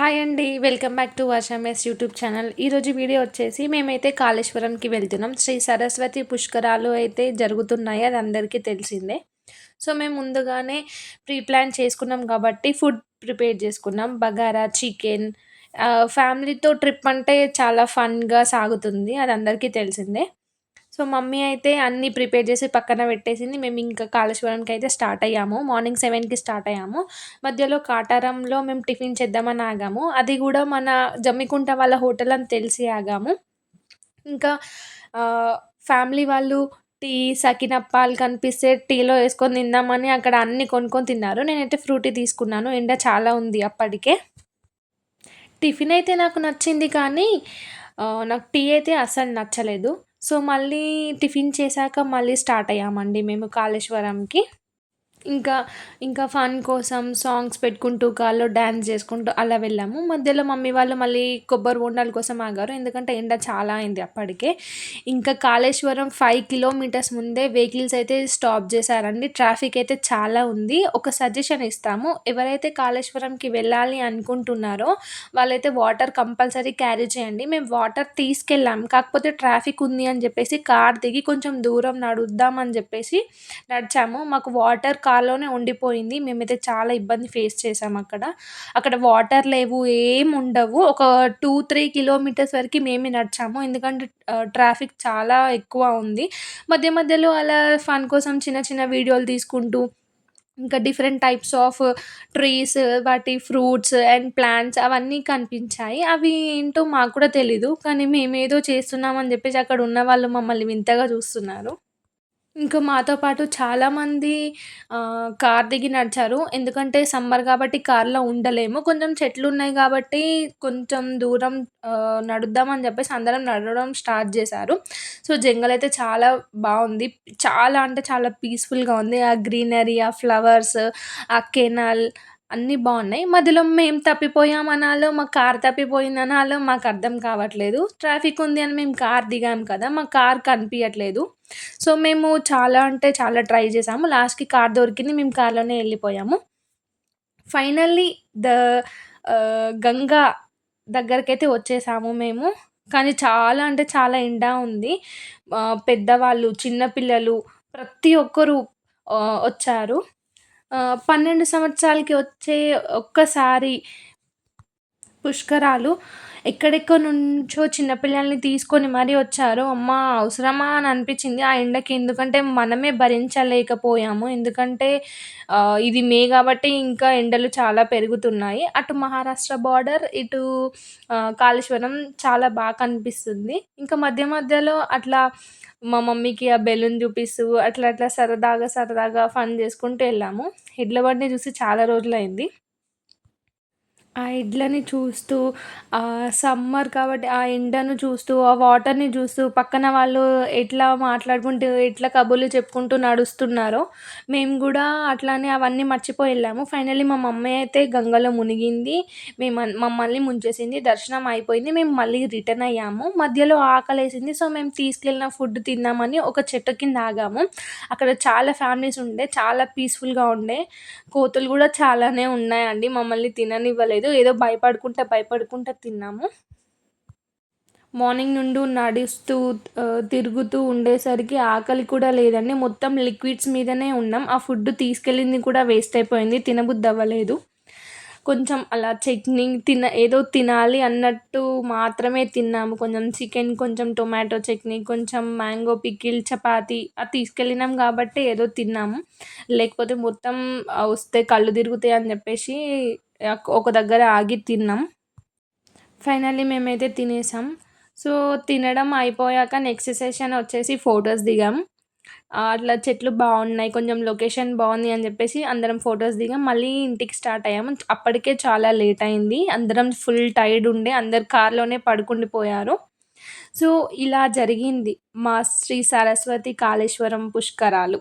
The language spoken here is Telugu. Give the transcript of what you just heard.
హాయ్ అండి వెల్కమ్ బ్యాక్ టు వర్షామేస్ యూట్యూబ్ ఛానల్. ఈరోజు వీడియో వచ్చేసి మేమైతే కాళేశ్వరంకి వెళ్తున్నాం. శ్రీ సరస్వతి పుష్కరాలు అయితే జరుగుతున్నాయి అది అందరికీ తెలిసిందే. సో మేము ముందుగానే ప్రీ ప్లాన్ చేసుకున్నాం కాబట్టి ఫుడ్ ప్రిపేర్ చేసుకున్నాం. బగారా చికెన్ ఫ్యామిలీతో ట్రిప్ అంటే చాలా ఫన్గా సాగుతుంది అది అందరికీ తెలిసిందే. సో మమ్మీ అయితే అన్నీ ప్రిపేర్ చేసి పక్కన పెట్టేసింది. మేము ఇంకా కాళేశ్వరంకి అయితే స్టార్ట్ అయ్యాము. మార్నింగ్ సెవెన్కి స్టార్ట్ అయ్యాము. మధ్యలో కాటారంలో మేము టిఫిన్ చేద్దామని ఆగాము. అది కూడా మన జమ్మికుంట వాళ్ళ హోటల్ అని తెలిసి ఆగాము. ఇంకా ఫ్యామిలీ వాళ్ళు టీ సకినప్పాలు కనిపిస్తే టీలో వేసుకొని తిందామని అక్కడ అన్ని కొనుక్కొని తిన్నారు. నేనైతే ఫ్రూటీ తీసుకున్నాను. ఎండ చాలా ఉంది అప్పటికే. టిఫిన్ అయితే నాకు నచ్చింది కానీ నాకు టీ అయితే అస్సలు నచ్చలేదు. సో మళ్ళీ టిఫిన్ చేశాక మళ్ళీ స్టార్ట్ అయ్యామండి మేము కాళేశ్వరంకి. ఇంకా ఇంకా ఫన్ కోసం సాంగ్స్ పెట్టుకుంటూ కాళ్ళు డ్యాన్స్ చేసుకుంటూ అలా వెళ్ళాము. మధ్యలో మమ్మీ వాళ్ళు మళ్ళీ కొబ్బరి బొండాల కోసం ఆగారు. ఎందుకంటే ఎండ చాలా అయింది అప్పటికే. ఇంకా కాళేశ్వరం ఫైవ్ కిలోమీటర్స్ ముందే వెహికల్స్ అయితే స్టాప్ చేశారండి. ట్రాఫిక్ అయితే చాలా ఉంది. ఒక సజెషన్ ఇస్తాము. ఎవరైతే కాళేశ్వరంకి వెళ్ళాలి అనుకుంటున్నారో వాళ్ళైతే వాటర్ కంపల్సరీ క్యారీ చేయండి. మేము వాటర్ తీసుకెళ్ళాం. కాకపోతే ట్రాఫిక్ ఉంది అని చెప్పేసి కార్ దిగి కొంచెం దూరం నడుద్దాం అని చెప్పేసి నడిచాము. మాకు వాటర్ కార్లోనే ఉండిపోయింది. మేమైతే చాలా ఇబ్బంది ఫేస్ చేసాం అక్కడ. అక్కడ వాటర్ లేవు ఏం ఉండవు. ఒక టూ త్రీ కిలోమీటర్స్ వరకు మేమే నడిచాము. ఎందుకంటే ట్రాఫిక్ చాలా ఎక్కువ ఉంది. మధ్య మధ్యలో అలా ఫన్ కోసం చిన్న చిన్న వీడియోలు తీసుకుంటూ ఇంకా డిఫరెంట్ టైప్స్ ఆఫ్ ట్రీస్ వాటి ఫ్రూట్స్ అండ్ ప్లాంట్స్ అవన్నీ కనిపించాయి. అవి ఏంటో మాకు కూడా తెలీదు. కానీ మేమేదో చేస్తున్నామని చెప్పేసి అక్కడ ఉన్న వాళ్ళు మమ్మల్ని వింతగా చూస్తున్నారు. ఇంకా మాతో పాటు చాలామంది కార్ దిగి నడిచారు. ఎందుకంటే సమ్మర్ కాబట్టి కార్‌లో ఉండలేము. కొంచెం చెట్లు ఉన్నాయి కాబట్టి కొంచెం దూరం నడుద్దామని చెప్పేసి అందరం నడవడం స్టార్ట్ చేశారు. సో, జంగల్ అయితే చాలా బాగుంది. చాలా అంటే చాలా పీస్‌ఫుల్‌గా ఉంది. ఆ గ్రీనరీ, ఆ ఫ్లవర్స్, ఆ కెనాల్ అన్నీ బాగున్నాయి. మధ్యలో మేము తప్పిపోయాం అనాలో మా కార్ తప్పిపోయింది అనాలో మాకు అర్థం కావట్లేదు. ట్రాఫిక్ ఉంది అని మేము కార్ దిగాం కదా మా కార్ కనిపించట్లేదు సో మేము చాలా అంటే చాలా ట్రై చేసాము. లాస్ట్కి కార్ దొరికింది మేము కార్లోనే వెళ్ళిపోయాము. ఫైనల్లీ ద గంగా దగ్గరకైతే వచ్చేసాము మేము. కానీ చాలా అంటే చాలా ఎండ ఉంది. పెద్దవాళ్ళు చిన్నపిల్లలు ప్రతి ఒక్కరు వచ్చారు. పన్నెండు సంవత్సరాలకి వచ్చే ఒక్కసారి పుష్కరాలు ఎక్కడెక్కడి నుంచో చిన్నపిల్లల్ని తీసుకొని మరీ వచ్చారు. అమ్మ అవసరమా అని అనిపించింది. ఆ ఎండకి ఎందుకంటే మనమే భరించలేకపోయాము. ఎందుకంటే ఇది మే కాబట్టి ఇంకా ఎండలు చాలా పెరుగుతున్నాయి. అటు మహారాష్ట్ర బార్డర్ ఇటు కాళేశ్వరం చాలా బాగా కనిపిస్తుంది. ఇంకా మధ్య మధ్యలో అట్లా మా మమ్మీకి ఆ బెలూన్ చూపిస్తూ అట్లా అట్లా సరదాగా సరదాగా ఫన్ చేసుకుంటూ వెళ్ళాము. ఎడ్ల బండిని చూసి చాలా రోజులైంది. ఆ ఎడ్లని చూస్తూ సమ్మర్ కాబట్టి ఆ ఎండను చూస్తూ ఆ వాటర్ని చూస్తూ పక్కన వాళ్ళు ఎట్లా మాట్లాడుకుంటూ ఎట్లా కబుర్లు చెప్పుకుంటూ నడుస్తున్నారో మేము కూడా అట్లానే అవన్నీ మర్చిపోయి వెళ్ళాము ఫైనల్లీ మా మమ్మీ అయితే గంగలో మునిగింది. మేము మమ్మల్ని ముంచేసింది. దర్శనం అయిపోయింది. మేము మళ్ళీ రిటర్న్ అయ్యాము. మధ్యలో ఆకలేసింది. సో మేము తీసుకెళ్ళిన ఫుడ్ తిందామని ఒక చెట్టు కింద ఆగాము. అక్కడ చాలా ఫ్యామిలీస్ ఉండే. చాలా పీస్ఫుల్గా ఉండే. కోతులు కూడా చాలానే ఉన్నాయండి. మమ్మల్ని తిననివ్వలేదు. ఏదో భయపడుకుంటా భయపడుకుంటా తిన్నాము. మార్నింగ్ నుండి నడుస్తూ తిరుగుతూ ఉండేసరికి ఆకలి కూడా లేదండి. మొత్తం లిక్విడ్స్ మీదనే ఉన్నాం. ఆ ఫుడ్ తీసుకెళ్ళింది కూడా వేస్ట్ అయిపోయింది. తినబుద్ధి అవ్వలేదు కొంచెం అలా చట్నీ తిన ఏదో తినాలి అన్నట్టు మాత్రమే తిన్నాము. కొంచెం చికెన్ కొంచెం టొమాటో చట్నీ కొంచెం మ్యాంగో పికిల్ చపాతి అది తీసుకెళ్ళినాం కాబట్టి ఏదో తిన్నాము. లేకపోతే మొత్తం వస్తే కళ్ళు తిరుగుతాయి అని చెప్పేసి ఒక దగ్గర ఆగి తిన్నాం. ఫైనల్లీ మేమైతే తినేసాం. సో తినడం అయిపోయాక నెక్స్ట్ సెషన్ వచ్చేసి ఫొటోస్ దిగాం. అట్లా చెట్లు బాగున్నాయి కొంచెం లొకేషన్ బాగుంది అని చెప్పేసి అందరం ఫొటోస్ దిగాం. మళ్ళీ ఇంటికి స్టార్ట్ అయ్యాము అప్పటికే చాలా లేట్ అయింది. అందరం ఫుల్ టైర్డ్ ఉండే అందరు కార్లోనే పడుకుండిపోయారు. సో ఇలా జరిగింది మా శ్రీ సరస్వతి కాళేశ్వరం పుష్కరాలు.